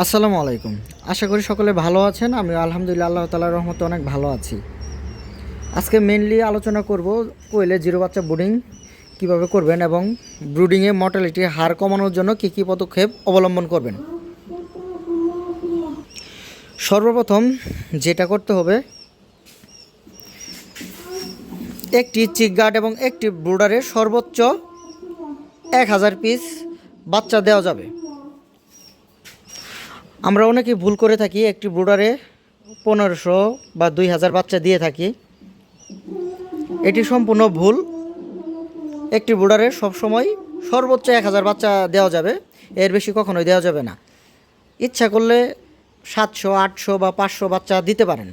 আসসালামু আলাইকুম। আশা করি সকলে ভালো আছেন। আমি আলহামদুলিল্লাহ আল্লাহ তালার রহমতে অনেক ভালো আছি। আজকে মেনলি আলোচনা করব কোয়েলে জিরো বাচ্চা ব্রুডিং কীভাবে করবেন এবং ব্রুডিংয়ে মর্টালিটি হার কমানোর জন্য কী কী পদক্ষেপ অবলম্বন করবেন। সর্বপ্রথম যেটা করতে হবে, একটি চিক গার্ড এবং একটি ব্রুডারে সর্বোচ্চ এক হাজার পিস বাচ্চা দেওয়া যাবে। আমরা অনেকে ভুল করে থাকি, একটি ব্রুডারে পনেরোশো বা দুই হাজার বাচ্চা দিয়ে থাকি। এটি সম্পূর্ণ ভুল। একটি ব্রুডারে সবসময় সর্বোচ্চ এক হাজার বাচ্চা দেওয়া যাবে, এর বেশি কখনোই দেওয়া যাবে না। ইচ্ছা করলে সাতশো, আটশো বা পাঁচশো বাচ্চা দিতে পারেন।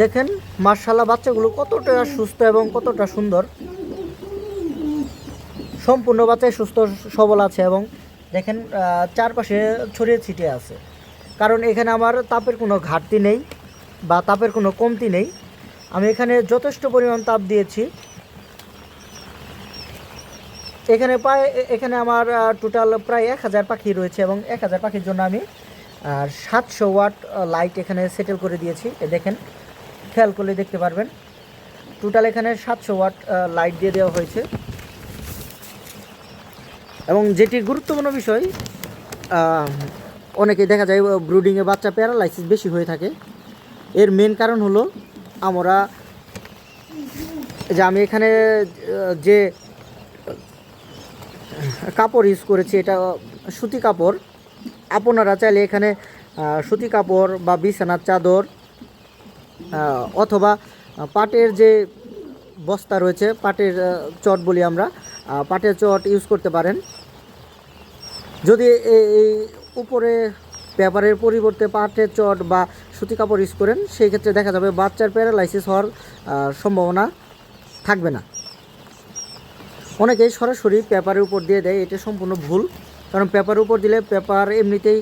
দেখেন মার্শাল্লাহ বাচ্চাগুলো কতটা সুস্থ এবং কতটা সুন্দর। সম্পূর্ণ বাচ্চাই সুস্থ, সবল আছে এবং দেখেন চারপাশে ছড়িয়ে ছিটিয়ে আছে। কারণ এখানে আমার তাপের কোনো ঘাটতি নেই বা তাপের কোনো কমতি নেই। আমি এখানে যথেষ্ট পরিমাণ তাপ দিয়েছি। এখানে প্রায় এখানে আমার টোটাল প্রায় এক হাজার পাখি রয়েছে এবং এক হাজার পাখির জন্য আমি সাতশো ওয়াট লাইট এখানে সেটেল করে দিয়েছি। দেখেন খেয়াল করলে দেখতে পারবেন। টোটাল এখানে সাতশো ওয়াট লাইট দিয়ে দেওয়া হয়েছে। এবং যেটি গুরুত্বপূর্ণ বিষয় আহ, অনেকেই দেখা যায় ব্রুডিংয়ে বাচ্চা প্যারালাইসিস বেশি হয়ে থাকে। এর মেন কারণ হলো আমরা যে আমি এখানে যে কাপড় ইউজ করেছি এটা সুতি কাপড়। আপনারা চাইলে এখানে সুতি কাপড় বা বিছানার চাদর অথবা পাটের যে বস্তা রয়েছে, পাটের চট বলি আমরা পাটের চট ইউজ করতে পারেন। যদি এই উপরে পেপারের পরিবর্তে পাটের চট বা সুতি কাপড় ইউজ করেন, সেই ক্ষেত্রে দেখা যাবে বাচ্চার প্যারালাইসিস হওয়ার সম্ভাবনা থাকবে না। অনেকেই সরাসরি পেপারের উপর দিয়ে দেয়, এটা সম্পূর্ণ ভুল। কারণ পেপারের উপর দিলে পেপার এমনিতেই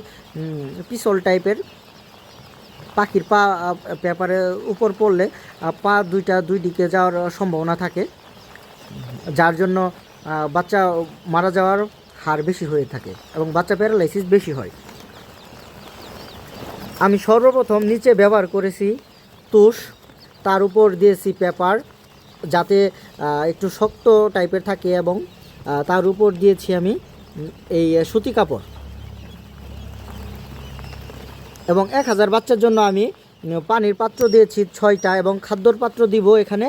পিসল টাইপের পাখির পা পেপারের উপর পড়লে পা দুইটা, দুই দিকে যাওয়ার সম্ভাবনা থাকে। যার জন্য বাচ্চা মারা যাওয়ার হার বেশি হয়ে থাকে এবং বাচ্চা প্যারালাইসিস বেশি হয়। আমি সর্বপ্রথম নিচে ব্যবহার করেছি তুষ, তার উপর দিয়েছি পেপার যাতে একটু শক্ত টাইপের থাকে এবং তার উপর দিয়েছি আমি এই সুতি কাপড়। এবং এক হাজার বাচ্চার জন্য আমি পানির পাত্র দিয়েছি ছয়টা এবং খাদ্যর পাত্র দিব এখানে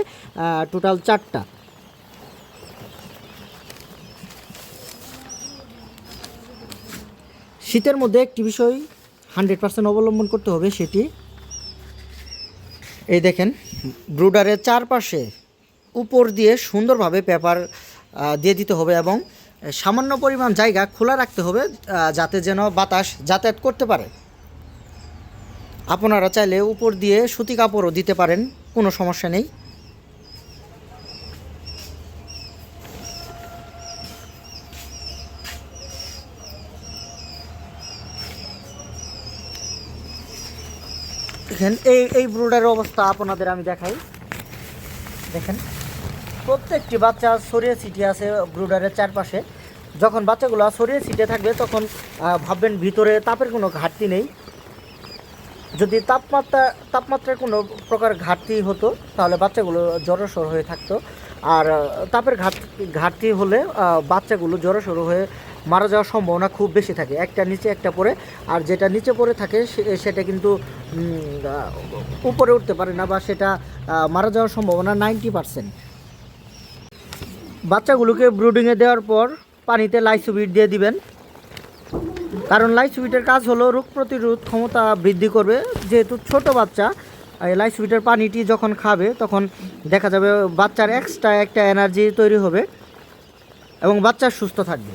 টোটাল চারটা। শীতের মধ্যে একটি বিষয় হান্ড্রেড পার্সেন্ট অবলম্বন করতে হবে সেটি, এই দেখেন, ব্রুডারের চারপাশে উপর দিয়ে সুন্দরভাবে পেপার দিয়ে দিতে হবে এবং সামান্য পরিমাণ জায়গা খোলা রাখতে হবে যাতে যেন বাতাস যাতায়াত করতে পারে। আপনারা চাইলে উপর দিয়ে সুতি কাপড়ও দিতে পারেন, কোনো সমস্যা নেই। দেখেন, এই এই ব্রুডারের অবস্থা আপনাদের আমি দেখাই। দেখেন, প্রত্যেকটি বাচ্চা ছড়িয়ে ছিটিয়ে আছে ব্রুডারের চারপাশে। যখন বাচ্চাগুলো ছড়িয়ে ছিটিয়ে থাকবে, তখন ভাববেন ভিতরে তাপের কোনো ঘাটতি নেই। যদি তাপমাত্রা, তাপমাত্রার কোনো প্রকার ঘাটতি হতো, তাহলে বাচ্চাগুলো জড়সড় হয়ে থাকতো। আর তাপের ঘাটতি ঘাটতি হলে বাচ্চাগুলো জড়সড় হয়ে মারা যাওয়ার সম্ভাবনা খুব বেশি থাকে। একটা নিচে, একটা পরে। আর যেটা নিচে পড়ে থাকে সেটা কিন্তু উপরে উঠতে পারে না বা সেটা মারা যাওয়ার সম্ভাবনা নাইনটি পার্সেন্ট। বাচ্চাগুলোকে ব্রুডিংয়ে দেওয়ার পর পানিতে লাইসোবিট দিয়ে দিবেন। কারণ লাইসুইটের কাজ হলো রোগ প্রতিরোধ ক্ষমতা বৃদ্ধি করবে। যেহেতু ছোট বাচ্চা লাইসুইটের পানিটি যখন খাবে, তখন দেখা যাবে বাচ্চার এক্সট্রা একটা এনার্জি তৈরি হবে এবং বাচ্চা সুস্থ থাকবে।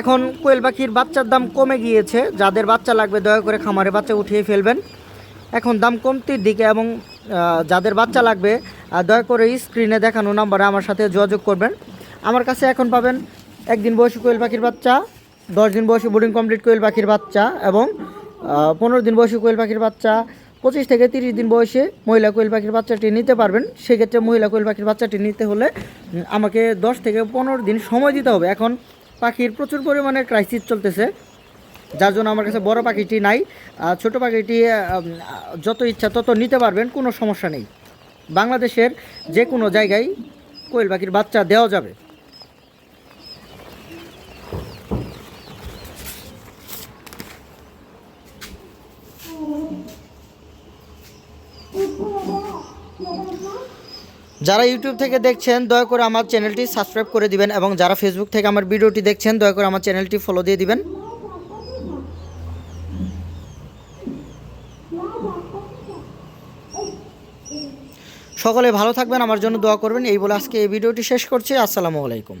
এখন কোয়েল পাখির বাচ্চার দাম কমে গিয়েছে। যাদের বাচ্চা লাগবে, দয়া করে খামারে বাচ্চা উঠিয়ে ফেলবেন। এখন দাম কমতির দিকে এবং যাদের বাচ্চা লাগবে দয়া করে স্ক্রিনে দেখানো নাম্বারে আমার সাথে যোগাযোগ করবেন। আমার কাছে এখন পাবেন একদিন বয়সী কোয়েল পাখির বাচ্চা, দশ দিন বয়সী বোর্ডিং কমপ্লিট কোয়েল পাখির বাচ্চা এবং পনেরো দিন বয়সী কোয়েল পাখির বাচ্চা, পঁচিশ থেকে তিরিশ দিন বয়সে মহিলা কোয়েল পাখির বাচ্চাটি নিতে পারবেন। সেক্ষেত্রে মহিলা কোয়েল পাখির বাচ্চাটি নিতে হলে আমাকে দশ থেকে পনেরো দিন সময় দিতে হবে। এখন পাখির প্রচুর পরিমাণে ক্রাইসিস চলতেছে, যার জন্য আমার কাছে বড় পাখিটি নাই। ছোট পাখিটি যত ইচ্ছা তত নিতে পারবেন, কোনো সমস্যা নেই। বাংলাদেশের যে কোনো জায়গায় কোয়েল পাখির বাচ্চা দেওয়া যাবে। যারা ইউটিউব থেকে দেখছেন, দয়া করে আমার চ্যানেলটি সাবস্ক্রাইব করে দিবেন এবং যারা ফেসবুক থেকে আমার ভিডিওটি দেখছেন, দয়া করে আমার চ্যানেলটি ফলো দিয়ে দিবেন। সকলে ভালো থাকবেন, আমার জন্য দোয়া করবেন। এই বলে আজকে এই ভিডিওটি শেষ করছি। আসসালামু আলাইকুম।